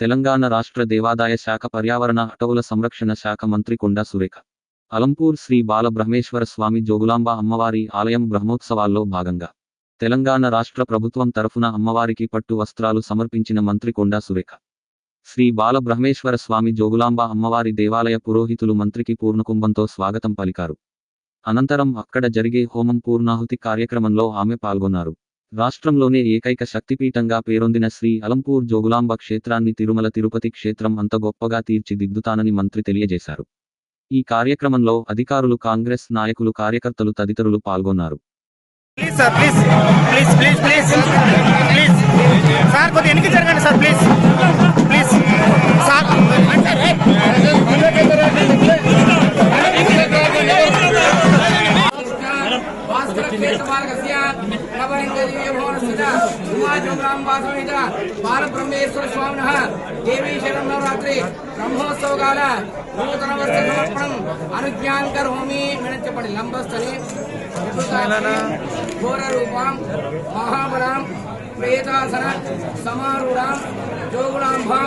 తెలంగాణ రాష్ట్ర దేవాదాయ శాఖ పర్యావరణ అటవుల సంరక్షణ శాఖ మంత్రి కొండా సురేఖ. అలంపూర్ శ్రీ బాలబ్రహ్మేశ్వర స్వామి జోగులాంబ అమ్మవారి ఆలయం బ్రహ్మోత్సవాల్లో భాగంగా తెలంగాణ రాష్ట్ర ప్రభుత్వం తరఫున అమ్మవారికి పట్టు వస్త్రాలు సమర్పించిన మంత్రి కొండా సురేఖ. శ్రీ బాల బ్రహ్మేశ్వర స్వామి జోగులాంబ అమ్మవారి దేవాలయ పురోహితులు మంత్రికి పూర్ణకుంభంతో స్వాగతం పలికారు. అనంతరం అక్కడ జరిగే హోమం పూర్ణాహుతి కార్యక్రమంలో ఆమె పాల్గొన్నారు. రాష్ట్రంలోనే ఏకైక శక్తిపీఠంగా పేరొందిన శ్రీ అలంపూర్ జోగులాంబ క్షేత్రాన్ని తిరుమల తిరుపతి క్షేత్రం అంత గొప్పగా తీర్చిదిద్దుతానని మంత్రి తెలియజేశారు. ఈ కార్యక్రమంలో అధికారులు కాంగ్రెస్ నాయకులు కార్యకర్తలు తదితరులు పాల్గొన్నారు. ప్లీజ్ సార్ సార్ కొద్దిగా వెనక్కి జరగండి సార్ ప్లీజ్ ప్లీజ్ సార్ नवलिङ्गदिव्यभवनस्थिता उमाजोग्रामवासमिता बालब्रह्मेश्वरस्वामिनः देवीशरणं नवरात्रि ब्रह्मोत्सवकाल नूतनवर्षसमर्पणम् अनुज्ञाङ्करोमि विनत्यपडि लम्बस्थले घोररूपां महाबलां प्रेतासन समारूढां जोगुणाम्भां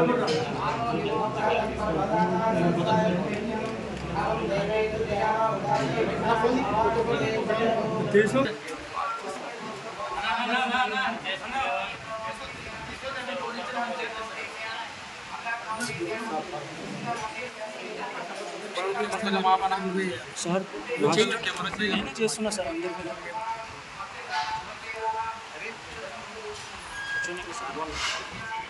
ముందు సార్ నేనే చేస్తున్నా సార్ అందరికీ కూర్చోనీకి సార్ వాళ్ళు. నేను అభిషేకం చేసి వెళ్ళాలి సార్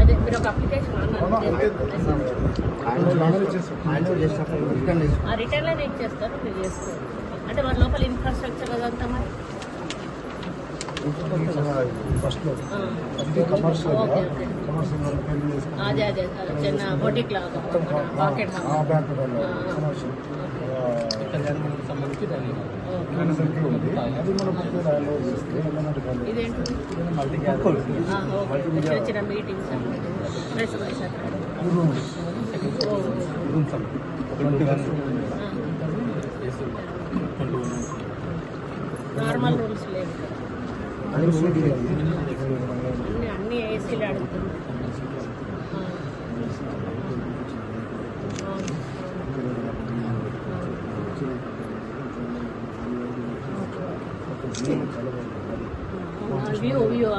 అదే మీరు ఒక అప్లికేషన్ ఆ రిటర్న్లోనే ఇచ్చేస్తారు మీరు చేసుకోండి అంటే వాళ్ళ లోపల ఇన్ఫ్రాస్ట్రక్చర్ అదంతా మరి అదే అదే అదే చిన్న బొటిక్ లాగా పాకెట్ బ్యాంక్ కమర్షియల్ సంబంధించి దాన్ని మీటింగ్స్ నార్మల్ రూమ్స్ లేవు అన్ని ఏసీలు అడుగుతుంది వ్యూ వ్యూ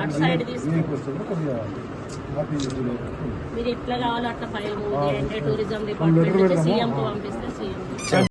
అటు సైడ్ తీసుకు దీనికి వస్తుంది కొద్దిగా హ్యాపీ ఇందులో. మీరు ఎట్లా కావాలో అట్లా ఫైల్ మూవ్ చేయండి టూరిజం డిపార్ట్మెంట్ నుంచి సీఎంకు పంపిస్తే సీఎం